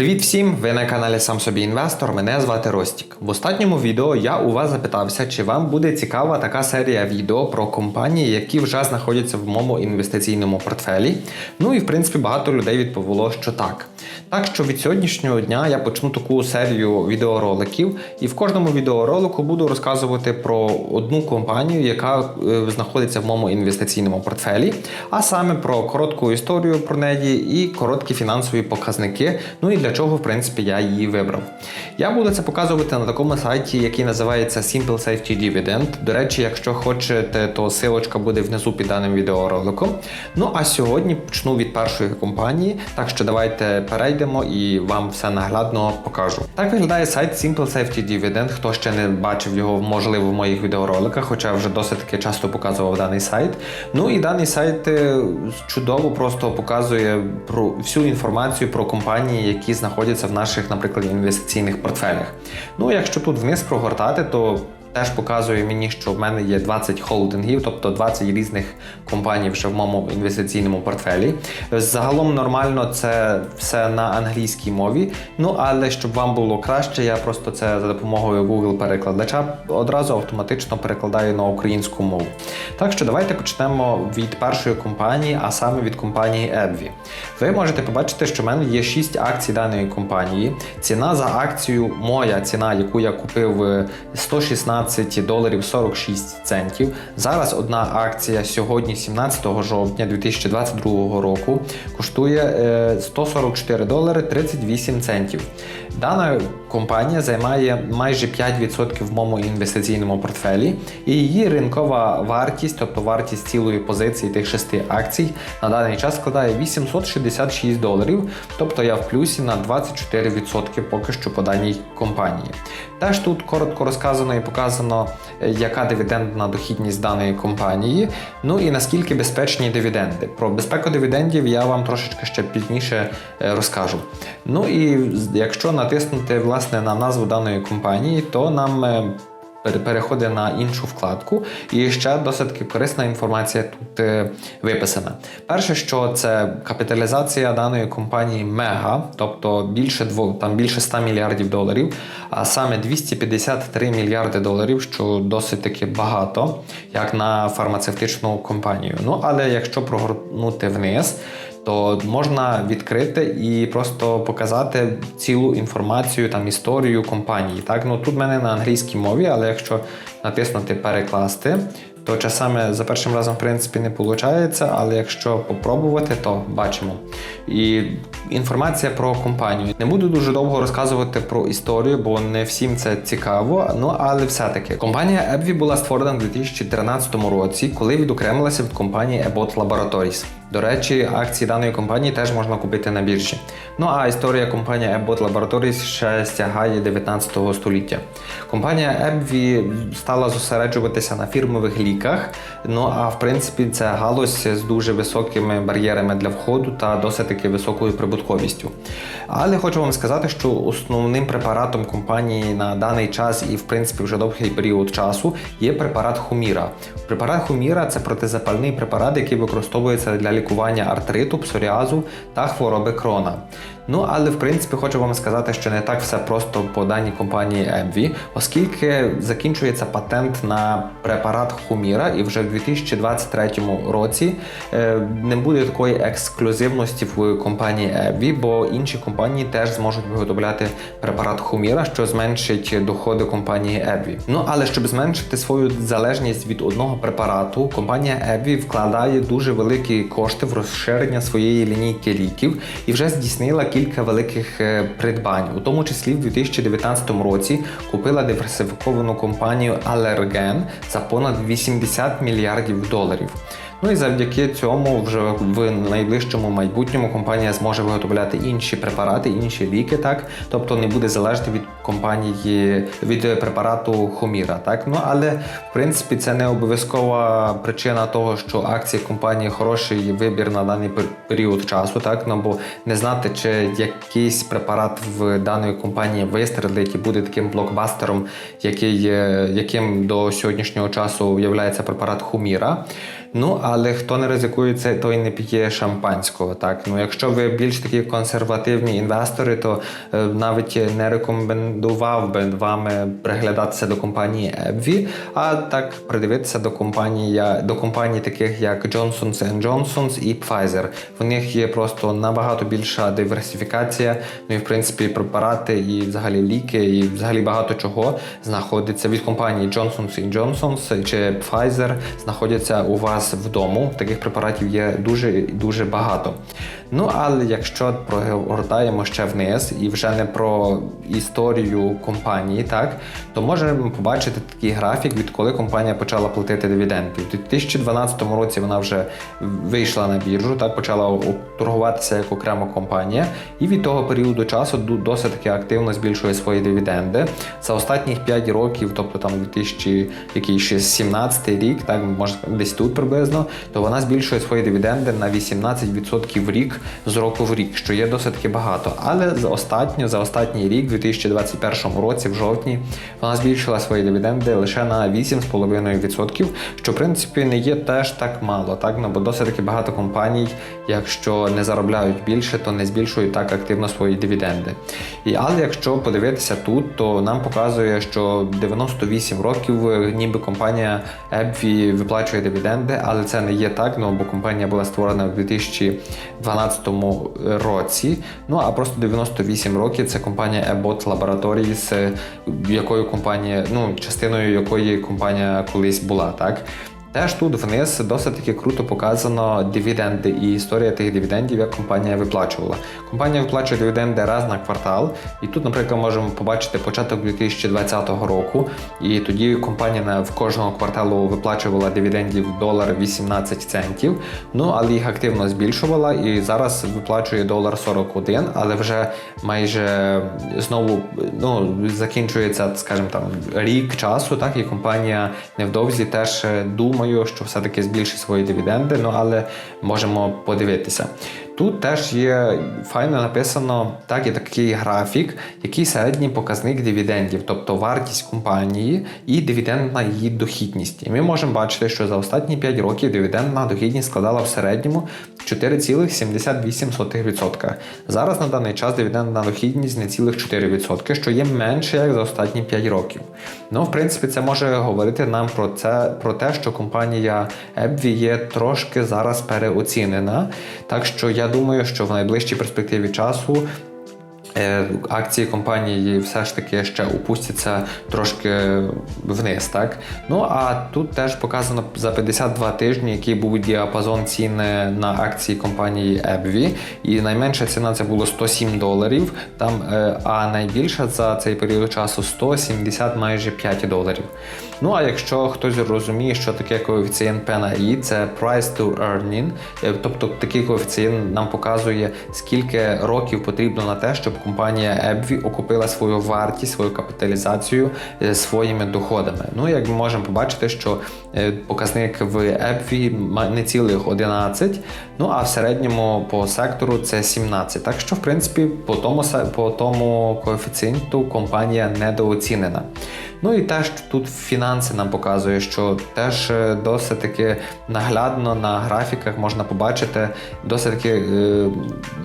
Привіт всім! Ви на каналі Сам Собі Інвестор. Мене звати Ростік. В останньому відео я у вас запитався, чи вам буде цікава така серія відео про компанії, які вже знаходяться в моєму інвестиційному портфелі. Ну і в принципі багато людей відповіло, що так. Так що від сьогоднішнього дня я почну таку серію відеороликів, і в кожному відеоролику буду розказувати про одну компанію, яка е, знаходиться в моєму інвестиційному портфелі, а саме про коротку історію про неї і короткі фінансові показники. Ну і для чого, в принципі, я її вибрав. Я буду це показувати на такому сайті, який називається Simple Safety Dividend. До речі, якщо хочете, то силочка буде внизу під даним відеороликом. Ну а сьогодні почну від першої компанії. Так що давайте перейдемо і вам все наглядно покажу. Так виглядає сайт Simple Safety Dividend. Хто ще не бачив його, можливо, в моїх відеороликах, хоча вже досить таки часто показував даний сайт. Ну і даний сайт е, чудово просто показує про всю інформацію про компанії, які знаходяться в наших, наприклад, інвестиційних портфелях. Ну, якщо тут вниз прогортати, то Теж показує мені, що в мене є 20 холдингів, тобто 20 різних компаній вже в моєму інвестиційному портфелі. Загалом нормально це все на англійській мові. Ну але щоб вам було краще, я просто це за допомогою Google-перекладача одразу автоматично перекладаю на українську мову. Так що давайте почнемо від першої компанії, а саме від компанії Ebvі. Ви можете побачити, що в мене є 6 акцій даної компанії. Ціна за акцію, моя ціна, яку я купив е, 116. 12 доларів 46 центів. Зараз одна акція сьогодні, 17 жовтня 2022 року, коштує е, 144 долари 38 центів. Дана компанія займає майже 5% в моєму інвестиційному портфелі, і її ринкова вартість, тобто вартість цілої позиції тих шести акцій, на даний час складає 866 доларів, тобто я в плюсі на 24% поки що по даній компанії. Теж тут коротко розказано і показано е, яка дивідендна дохідність даної компанії, ну і наскільки безпечні дивіденди. Про безпеку дивідендів я вам трошечки ще пізніше е, розкажу. Ну і якщо натиснути власне на назву даної компанії, то нам пере- переходить на іншу вкладку, і ще досить корисна інформація тут е, виписана. Перше, що це капіталізація даної компанії мега, тобто більше дво, там більше 100 мільярдів доларів, а саме 253 мільярди доларів, що досить таки багато, як на фармацевтичну компанію. Ну але якщо прогорнути вниз то можна відкрити і просто показати цілу інформацію, там історію компанії. Так, ну тут в мене на англійській мові, але якщо натиснути перекласти, то часами за першим разом, в принципі, не виходить, але якщо попробувати, то бачимо. І інформація про компанію. Не буду дуже довго розказувати про історію, бо не всім це цікаво. Ну але все-таки компанія Ebvі була створена в 2013 році, коли відокремилася від компанії Abbott Laboratories. До речі, акції даної компанії теж можна купити на біржі. Ну а історія компанії Abbott Laboratories ще стягає 19 століття. Компанія Ebvі стала зосереджуватися на фірмових ліках. Ну а в принципі це галузь з дуже високими бар'єрами для входу та досить таки високою прибутковістю. Але хочу вам сказати, що основним препаратом компанії на даний час і в принципі вже довгий період часу є препарат Хуміра. Препарат Хуміра це протизапальний препарат, який використовується для лікування артриту, псоріазу та хвороби крона. Ну але в принципі хочу вам сказати, що не так все просто по даній компанії Ebvі, оскільки закінчується патент на препарат Хуміра, і вже в 2023 році е, не буде такої ексклюзивності в компанії Ebvі, бо інші компанії теж зможуть виготовляти препарат Хуміра, що зменшить доходи компанії Ebvі. Ну але щоб зменшити свою залежність від одного препарату, компанія Ebvі вкладає дуже великі кошти в розширення своєї лінійки ліків і вже здійснила кілька великих е, придбань, у тому числі в 2019 році купила диверсифіковану компанію Allergen за понад 80 мільярдів доларів. Ну і завдяки цьому вже в найближчому майбутньому компанія зможе виготовляти інші препарати, інші ліки, так тобто не буде залежати від компанії від препарату Хуміра. Так ну але в принципі це не обов'язкова причина того, що акції компанії хороший вибір на даний період часу. Так ну бо не знати, чи якийсь препарат в даної компанії вистрелить і буде таким блокбастером, який, е, яким до сьогоднішнього часу є препарат Хуміра. Ну, але хто не ризикує це, той не п'є шампанського. Так, ну якщо ви більш такі консервативні інвестори, то е, навіть не рекомендував би вам приглядатися до компанії Ebvі, а так придивитися до компанії до компаній, таких як Johnson Johnson і Pfizer. В них є просто набагато більша диверсифікація. Ну і в принципі препарати, і взагалі ліки, і взагалі багато чого знаходиться від компанії Johnson Johnson чи Pfizer знаходяться у вас вдома. Таких препаратів є дуже дуже багато. Ну але якщо прогортаємо ще вниз і вже не про історію компанії, так то можемо побачити такий графік, відколи компанія почала платити дивіденди. У 2012 році вона вже вийшла на біржу, так почала торгуватися як окрема компанія, і від того періоду часу досить таки активно збільшує свої дивіденди. За останніх 5 років, тобто там 2017 рік, так може десь тут приблизно, то вона збільшує свої дивіденди на 18% в рік з року в рік, що є досить багато. Але за останню, за останній рік, 2021 році, в жовтні, вона збільшила свої дивіденди лише на 8,5%, що в принципі не є теж так мало, так ну, бо досить таки багато компаній, якщо не заробляють більше, то не збільшують так активно свої дивіденди. І але якщо подивитися тут, то нам показує, що 98 років ніби компанія Ебві виплачує дивіденди, але це не є так, ну бо компанія була створена в 2012 році. Ну а просто 98 років це компанія Abbott Laboratories, якою компанія, ну частиною якої компанія колись була, так. Теж тут вниз досить таки круто показано дивіденди і історія тих дивідендів, як компанія виплачувала. Компанія виплачує дивіденди раз на квартал, і тут, наприклад, можемо побачити початок 2020 року. І тоді компанія в кожного кварталу виплачувала дивідендів долар 18 центів. Ну але їх активно збільшувала і зараз виплачує долар 41, але вже майже знову ну, закінчується, скажімо там, рік часу, так і компанія невдовзі теж думає думаю, що все-таки збільшить свої дивіденди, ну але можемо подивитися. Тут теж є файно написано так і такий графік, який середній показник дивідендів, тобто вартість компанії і дивідендна її дохідність. І ми можемо бачити, що за останні 5 років дивідендна дохідність складала в середньому 4,78%. Зараз на даний час дивідендна дохідність не цілих 4%, що є менше як за останні 5 років. Ну, в принципі, це може говорити нам про це, про те, що компанія Ebvі є трошки зараз переоцінена. Так що я думаю, що в найближчій перспективі часу. Е, акції компанії все ж таки ще опустяться трошки вниз. так? Ну а тут теж показано за 52 тижні, який був діапазон ціни на акції компанії Ebvі. І найменша ціна це було 107 доларів, там, е, а найбільша за цей період часу 170 майже 5 доларів. Ну а якщо хтось розуміє, що таке коефіцієнт P на це Price to Earning, е, тобто такий коефіцієнт нам показує, скільки років потрібно на те, щоб компанія Ebvі окупила свою вартість, свою капіталізацію е, своїми доходами. Ну, як ми можемо побачити, що е, показник в Ebvі не цілих 11, ну а в середньому по сектору це 17. Так що, в принципі, по тому по тому коефіцієнту компанія недооцінена. Ну і теж тут фінанси нам показує, що теж е, досить таки наглядно на графіках можна побачити досить таки е,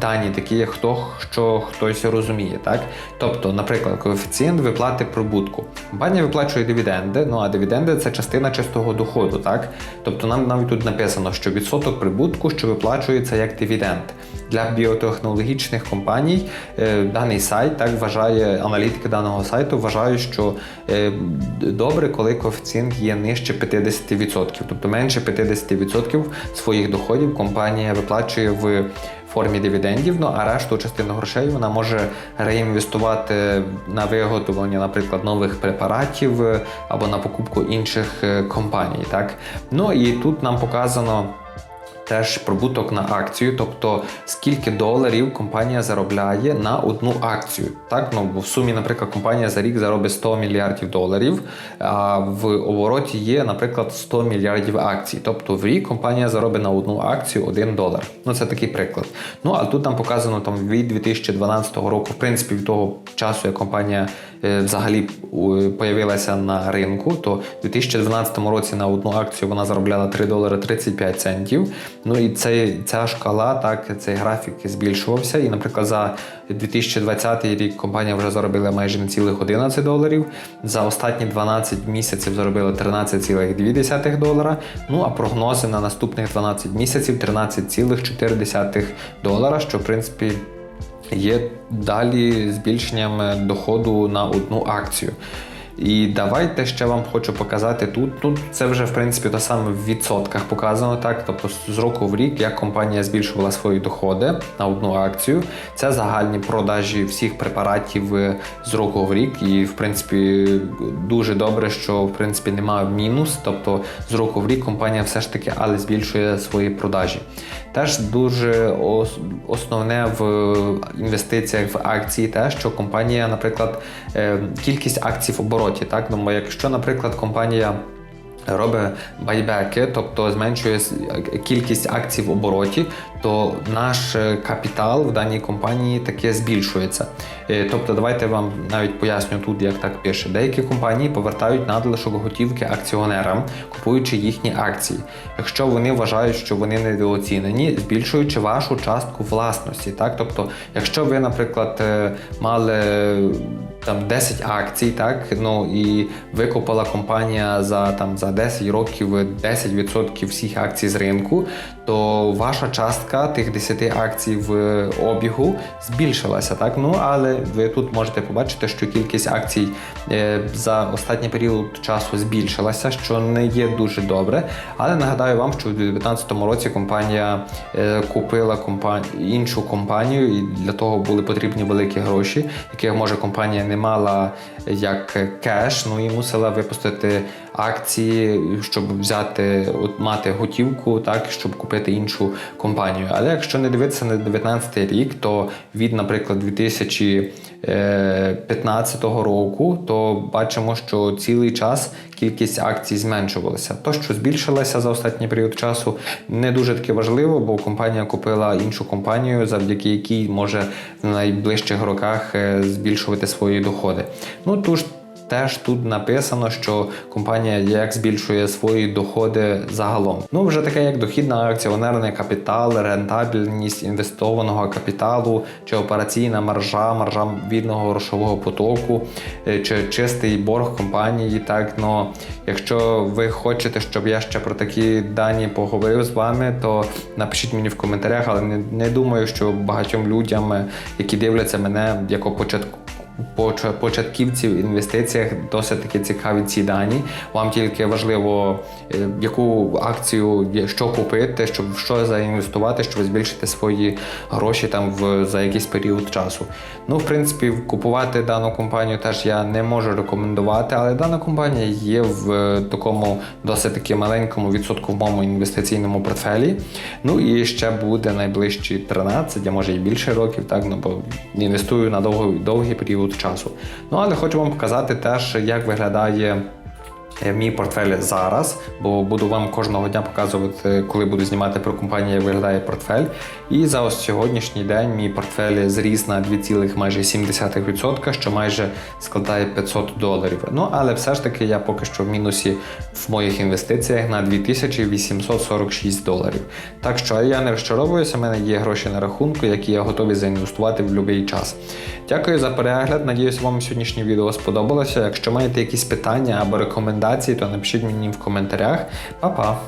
дані, такі хто що хтось розуміє. так? Тобто, наприклад, коефіцієнт виплати прибутку. Компанія виплачує дивіденди, ну а дивіденди це частина чистого доходу. так? Тобто нам навіть тут написано, що відсоток прибутку, що виплачується як дивіденд. Для біотехнологічних компаній е, даний сайт так вважає, аналітики даного сайту вважають, що е, добре, коли коефіцієнт є нижче 50%, тобто менше 50% своїх доходів компанія виплачує в формі дивідендів, ну а решту частину грошей вона може реінвестувати на виготовлення, наприклад, нових препаратів або на покупку інших е, компаній. Так? Ну і тут нам показано теж прибуток на акцію, тобто скільки доларів компанія заробляє на одну акцію. Так, ну в сумі, наприклад, компанія за рік заробить 100 мільярдів доларів, а в обороті є, наприклад, 100 мільярдів акцій. Тобто в рік компанія заробить на одну акцію 1 долар. Ну це такий приклад. Ну а тут нам показано там від 2012 року, в принципі, від того часу, як компанія е, взагалі появилася на ринку, то в 2012 році на одну акцію вона заробляла 3 долари 35 центів. Ну і цей, ця шкала, так, цей графік збільшувався. І, наприклад, за 2020 рік компанія вже заробила майже на цілих 11 доларів. За останні 12 місяців заробила 13,2 долара. Ну а прогнози на наступних 12 місяців 13,4 долара, що в принципі є далі збільшенням доходу на одну акцію. І давайте ще вам хочу показати тут. Тут це вже в принципі те саме в відсотках показано, так. Тобто з року в рік, як компанія збільшувала свої доходи на одну акцію. Це загальні продажі всіх препаратів е, з року в рік. І в принципі дуже добре, що в принципі немає мінус. Тобто з року в рік компанія все ж таки але збільшує свої продажі. Теж дуже основне в інвестиціях в акції те, що компанія, наприклад, е, кількість акцій в обороті. Так, ну, якщо, наприклад, компанія робить байбеки, тобто зменшує кількість акцій в обороті, то наш е, капітал в даній компанії таке збільшується. Е, Тобто, давайте вам навіть поясню тут, як так пише. Деякі компанії повертають надлишок готівки акціонерам, купуючи їхні акції. Якщо вони вважають, що вони недооцінені, збільшуючи вашу частку власності. Так, тобто, якщо ви, наприклад, е, мали там 10 акцій, так ну і викупила компанія за там за 10 років 10% всіх акцій з ринку, то ваша частка тих 10 акцій в обігу збільшилася. Так, ну але ви тут можете побачити, що кількість акцій е, за останній період часу збільшилася, що не є дуже добре. Але нагадаю вам, що у 2019 році компанія е, купила компа- іншу компанію, і для того були потрібні великі гроші, яких може компанія не мала як кеш, ну і мусила випустити акції, щоб взяти, от мати готівку, так щоб купити іншу компанію. Але якщо не дивитися на 2019 рік, то від, наприклад, 2015 року, то бачимо, що цілий час кількість акцій зменшувалася. То, що збільшилася за останній період часу, не дуже таки важливо, бо компанія купила іншу компанію, завдяки якій може в найближчих роках е, збільшувати свої доходи. Ну тож Теж тут написано, що компанія як збільшує свої доходи загалом. Ну, вже таке як дохід на акціонерний капітал, рентабельність інвестованого капіталу, чи операційна маржа, маржа вільного грошового потоку, е, чи чистий борг компанії. Так, ну, якщо ви хочете, щоб я ще про такі дані поговорив з вами, то напишіть мені в коментарях, але не, не думаю, що багатьом людям, е, які дивляться мене як початку поч- початківців в інвестиціях досить таки цікаві ці дані. Вам тільки важливо, е, яку акцію що купити, щоб що заінвестувати, щоб збільшити свої гроші там в за якийсь період часу. Ну, в принципі, купувати дану компанію теж я не можу рекомендувати, але дана компанія є в е, такому досить таки маленькому відсотковому інвестиційному портфелі. Ну і ще буде найближчі 13, а може і більше років, так ну бо інвестую на довгий, довгий період часу. Ну але хочу вам показати теж, як виглядає. Е, Мій портфель зараз, бо буду вам кожного дня показувати, коли буду знімати про компанію, як виглядає портфель. І за ось сьогоднішній день мій портфель зріс на 2,7%, що майже складає 500 доларів. Ну але все ж таки я поки що в мінусі в моїх інвестиціях на 2846 доларів. Так що я не розчаровуюся, в мене є гроші на рахунку, які я готовий заінвестувати в будь-який час. Дякую за перегляд. Надіюсь, вам сьогоднішнє відео сподобалося. Якщо маєте якісь питання або рекомендації, то напишіть мені в коментарях. Па-па!